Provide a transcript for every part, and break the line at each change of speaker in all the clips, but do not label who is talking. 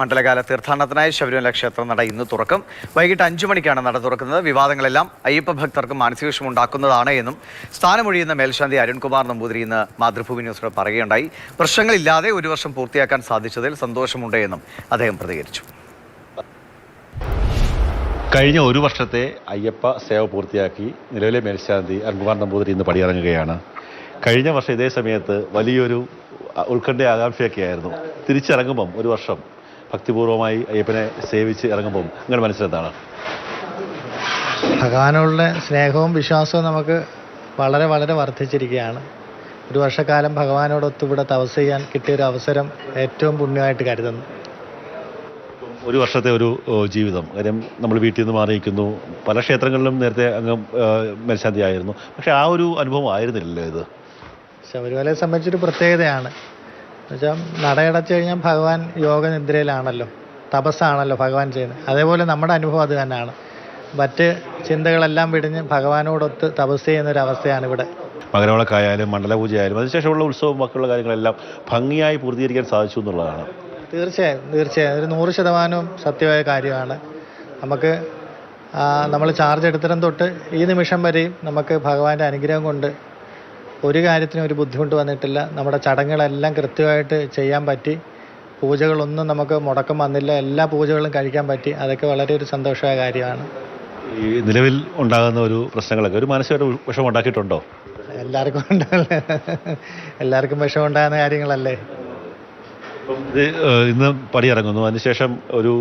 മണ്ഡലകാല തീർത്ഥാടനത്തിനായി ശബരിമല ക്ഷേത്രം നട ഇന്ന് തുറക്കും. വൈകിട്ട് അഞ്ചു മണിക്കാണ് നട തുറക്കുന്നത്. വിവാദങ്ങളെല്ലാം അയ്യപ്പ ഭക്തർക്ക് മാനസിക വിഷമം ഉണ്ടാക്കുന്നതാണ് എന്നും സ്ഥാനമൊഴിയുന്ന മേൽശാന്തി അരുൺകുമാർ നമ്പൂതിരി ഇന്ന് മാതൃഭൂമി ന്യൂസിനോട് പറയുകയുണ്ടായി. പ്രശ്നങ്ങളില്ലാതെ ഒരു വർഷം പൂർത്തിയാക്കാൻ സാധിച്ചതിൽ സന്തോഷമുണ്ട് എന്നും അദ്ദേഹം പ്രതികരിച്ചു.
കഴിഞ്ഞ ഒരു വർഷത്തെ അയ്യപ്പ സേവ പൂർത്തിയാക്കി നിലവിലെ മേൽശാന്തി അരുൺകുമാർ നമ്പൂതിരി ഇന്ന് പടിയിറങ്ങുകയാണ്. കഴിഞ്ഞ വർഷം ഇതേ സമയത്ത് വലിയൊരു ഉത്കണ്ഠ ആകാംക്ഷയൊക്കെ ആയിരുന്നു തിരിച്ചിറങ്ങുമ്പം ഒരു വർഷം ഭക്തിപൂർവമായി അയ്യപ്പനെ സേവിച്ച് ഇറങ്ങുമ്പോൾ അങ്ങനെ മനസ്സിലെന്താണ്
ഭഗവാനുള്ള സ്നേഹവും വിശ്വാസവും നമുക്ക് വളരെ വളരെ വർദ്ധിച്ചിരിക്കുകയാണ്. ഒരു വർഷക്കാലം ഭഗവാനോടൊത്ത് ഇവിടെ തപസ് ചെയ്യാൻ കിട്ടിയ ഒരു അവസരം ഏറ്റവും പുണ്യമായിട്ട് കരുതുന്നു.
ഒരു വർഷത്തെ ഒരു ജീവിതം. കാര്യം നമ്മൾ വീട്ടിൽ നിന്ന് മാറിയിരിക്കുന്നു. പല ക്ഷേത്രങ്ങളിലും നേരത്തെ അങ്ങ് മനഃശാന്തി മേൽശാന്തി ആയിരുന്നു പക്ഷേ ആ ഒരു അനുഭവം ആയിരുന്നില്ലല്ലോ ഇത്.
ശബരിമലയെ സംബന്ധിച്ചൊരു പ്രത്യേകതയാണ്. എന്നുവെച്ചാൽ നടയടച്ചു കഴിഞ്ഞാൽ ഭഗവാൻ യോഗനിദ്രയിലാണല്ലോ. തപസ്സാണല്ലോ ഭഗവാൻ ചെയ്യുന്നത്. അതേപോലെ നമ്മുടെ അനുഭവം അത് തന്നെയാണ്. മറ്റ് ചിന്തകളെല്ലാം വിടിഞ്ഞ് ഭഗവാനോടൊത്ത് തപസ് ചെയ്യുന്ന ഒരു അവസ്ഥയാണ് ഇവിടെ.
മകരവിളക്കായാലും മണ്ഡലപൂജയായാലും അതിനുശേഷമുള്ള ഉത്സവം ബാക്കിയുള്ള കാര്യങ്ങളെല്ലാം ഭംഗിയായി പൂർത്തീകരിക്കാൻ സാധിച്ചു എന്നുള്ളതാണ്.
തീർച്ചയായും തീർച്ചയായും. ഒരു നൂറ് ശതമാനവും സത്യമായ കാര്യമാണ്. നമുക്ക് നമ്മൾ ചാർജ് എടുത്തിടം തൊട്ട് ഈ നിമിഷം വരെയും നമുക്ക് ഭഗവാന്റെ അനുഗ്രഹം കൊണ്ട് ഒരു കാര്യത്തിനും ഒരു ബുദ്ധിമുട്ട് വന്നിട്ടില്ല. നമ്മുടെ ചടങ്ങുകളെല്ലാം കൃത്യമായിട്ട് ചെയ്യാൻ പറ്റി. പൂജകളൊന്നും നമുക്ക് മുടക്കം വന്നില്ല. എല്ലാ പൂജകളും കഴിക്കാൻ പറ്റി. അതൊക്കെ വളരെ ഒരു സന്തോഷമായ കാര്യമാണ്.
ഈ നിലവിൽ ഉണ്ടാകുന്ന ഒരു പ്രശ്നങ്ങളൊക്കെ ഒരു മാനസികമായിട്ട് വിഷമം ഉണ്ടാക്കിയിട്ടുണ്ടോ?
എല്ലാവർക്കും ഉണ്ടാവില്ല എല്ലാവർക്കും വിഷമം ഉണ്ടാകുന്ന കാര്യങ്ങളല്ലേ?
ഇന്ന് പടിയിറങ്ങുന്നു. അതിനുശേഷം ഒരു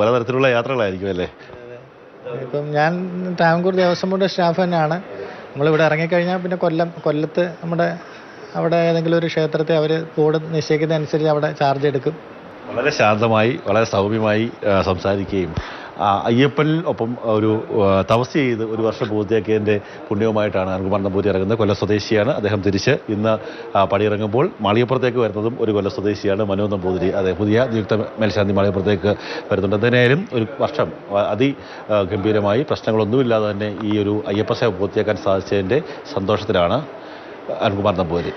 പലതരത്തിലുള്ള യാത്രകളായിരിക്കും അല്ലേ?
ഇപ്പം ഞാൻ ട്രാവൻകൂർ ദേവസ്വം ബോർഡ് സ്റ്റാഫ് തന്നെയാണ്. നമ്മളിവിടെ ഇറങ്ങിക്കഴിഞ്ഞാൽ പിന്നെ കൊല്ലം കൊല്ലത്ത് നമ്മുടെ അവിടെ ഏതെങ്കിലും ഒരു ക്ഷേത്രത്തെ അവർ ബോർഡ് നിശ്ചയിക്കുന്നതനുസരിച്ച് അവിടെ ചാർജ് എടുക്കും.
വളരെ ശാന്തമായി വളരെ സൗമ്യമായി സംസാരിക്കുകയും അയ്യപ്പനിൽ ഒപ്പം ഒരു തപസ് ചെയ്ത് ഒരു വർഷം പൂർത്തിയാക്കിയതിന്റെ പുണ്യവുമായിട്ടാണ് അനുകുമാരണം നമ്പൂരി ഇറങ്ങുന്നത് കൊല്ല സ്വദേശിയാണ്. അദ്ദേഹം തിരിച്ച് ഇന്ന് പടിയിറങ്ങുമ്പോൾ മാളികപ്പുറത്തേക്ക് വരുന്നതും ഒരു കൊല്ല സ്വദേശിയാണ് മനോ നമ്പൂതിരി അതെ പുതിയ നിയുക്ത മേൽശാന്തി മാളികപ്പുറത്തേക്ക് വരുന്നുണ്ട്. എന്തായാലും ഒരു വർഷം അതി ഗംഭീരമായി പ്രശ്നങ്ങളൊന്നുമില്ലാതെ തന്നെ ഈ ഒരു അയ്യപ്പ സേവ പൂർത്തിയാക്കാൻ സാധിച്ചതിന്റെ സന്തോഷത്തിലാണ് അനുകുമാരണം നമ്പൂതിരി